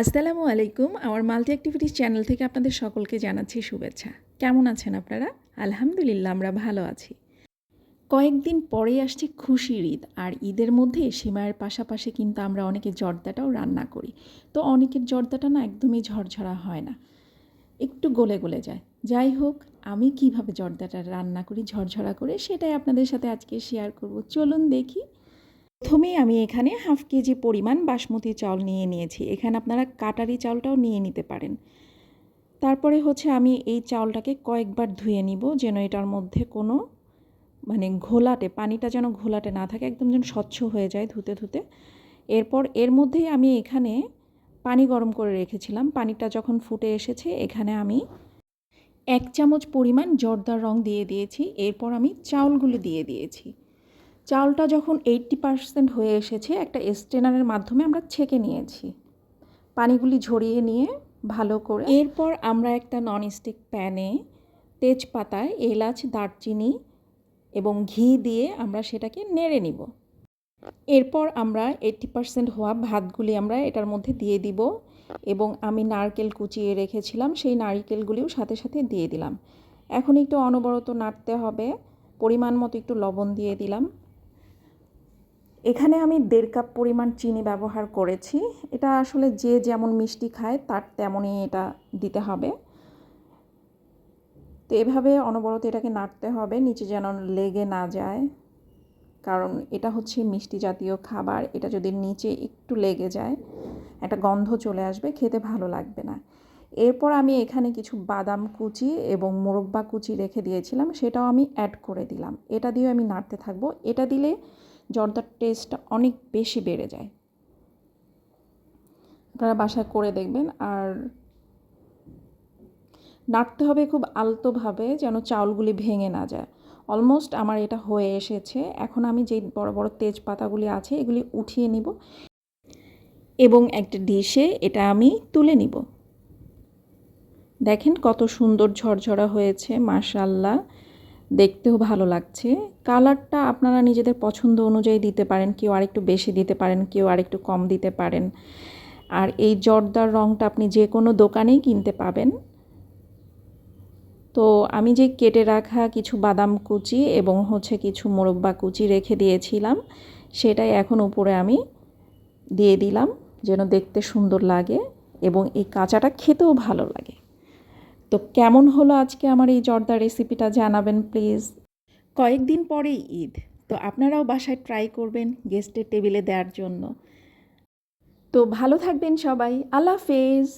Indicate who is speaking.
Speaker 1: আসসালামু আলাইকুম। আমার মাল্টি অ্যাক্টিভিটিস চ্যানেল থেকে আপনাদের সকলকে জানাচ্ছি শুভেচ্ছা। কেমন আছেন আপনারা? আলহামদুলিল্লাহ, আমরা ভালো আছি। কয়েকদিন পরেই আসছে খুশির ঈদ, আর ঈদের মধ্যে সীমায়ের পাশাপাশি কিন্তু আমরা অনেকে জর্দাটাও রান্না করি। তো অনেকের জর্দাটা না একদমই ঝরঝরা হয় না। একটু গলে গলে যায়। যাই হোক, আমি কীভাবে জর্দাটা রান্না করি, ঝরঝরা করে, সেটাই আপনাদের সাথে আজকে শেয়ার করব। চলুন দেখি প্রথমেই আমি এখানে হাফ কেজি পরিমাণ বাসমতি চাউল নিয়ে নিয়েছি। এখানে আপনারা কাটারি চাউলটাও নিয়ে নিতে পারেন। তারপরে হচ্ছে আমি এই চাউলটাকে কয়েকবার ধুয়ে নিব যেন এটার মধ্যে কোনো মানে ঘোলাটে, পানিটা যেন ঘোলাটে না থাকে, একদম যেন স্বচ্ছ হয়ে যায় ধুতে ধুতে। এরপর এর মধ্যেই আমি এখানে পানি গরম করে রেখেছিলাম। পানিটা যখন ফুটে এসেছে, এখানে আমি এক চামচ পরিমাণ জর্দার রং দিয়ে দিয়েছি। এরপর আমি চাউলগুলো দিয়ে দিয়েছি। চাউলটা যখন এইট্টি পারসেন্ট হয়ে এসেছে, একটা স্ট্রেনারের মাধ্যমে আমরা ছেঁকে নিয়েছি। পানিগুলি ঝরিয়ে নিয়ে ভালো করে। এরপর আমরা একটা ননস্টিক প্যানে তেজপাতায় এলাচ, দারচিনি এবং ঘি দিয়ে আমরা সেটাকে নেড়ে নিব। এরপর আমরা এইট্টি পারসেন্ট হওয়া ভাতগুলি আমরা এটার মধ্যে দিয়ে দিব এবং আমি নারকেল কুচিয়ে রেখেছিলাম, সেই নারকেলগুলিও সাথে সাথে দিয়ে দিলাম। এখন একটু অনবরত নাড়তে হবে, পরিমাণ মতো একটু লবণ দিয়ে দিলাম। এখানে আমি দেড় কাপ পরিমাণ চিনি ব্যবহার করেছি। এটা আসলে যে যেমন মিষ্টি খায়, তার তেমনই এটা দিতে হবে। তো এভাবে অনবরত এটাকে নাড়তে হবে, নিচে যেন লেগে না যায়। কারণ এটা হচ্ছে মিষ্টি জাতীয় খাবার, এটা যদি নিচে একটু লেগে যায়, একটা গন্ধ চলে আসবে, খেতে ভালো লাগবে না। এরপর আমি এখানে কিছু বাদাম কুচি এবং মোরব্বা কুচি রেখে দিয়েছিলাম, সেটাও আমি অ্যাড করে দিলাম। এটা দিয়েও আমি নাড়তে থাকব। এটা দিলে জর্দার টেস্টটা অনেক বেশি বেড়ে যায়। আপনারা বাসায় করে দেখবেন আর নাড়তে হবে খুব আলতোভাবে যেন চাউলগুলি ভেঙে না যায়। অলমোস্ট আমার এটা হয়ে এসেছে। এখন আমি যেই বড় বড় তেজপাতাগুলি আছে এগুলি উঠিয়ে নিব এবং একটা ডিশে এটা আমি তুলে নিব। দেখেন কত সুন্দর ঝরঝরা হয়েছে মাশাল্লাহ দেখতেও ভালো লাগছে। কালারটা আপনারা নিজেদের পছন্দ অনুযায়ী দিতে পারেন, কেউ আরেকটু বেশি দিতে পারেন, কেউ আরেকটু কম দিতে পারেন। আর এই জর্দার রঙটা আপনি যে কোনো দোকানেই কিনতে পাবেন। তো আমি যে কেটে রাখা কিছু বাদাম কুচি এবং হচ্ছে কিছু মোরব্বা কুচি রেখে দিয়েছিলাম, সেটাই এখন উপরে আমি দিয়ে দিলাম, যেন দেখতে সুন্দর লাগে এবং এই কাঁচাটা খেতেও ভালো লাগে। তো কেমন হলো আজকে আমার এই জর্দা রেসিপিটা জানাবেন, প্লিজ? কয়েকদিন পরেই ঈদ, তো আপনারাও বাসায় ট্রাই করবেন গেস্টের টেবিলে দেওয়ার জন্য। তো ভালো থাকবেন সবাই, আল্লাহ হাফেজ।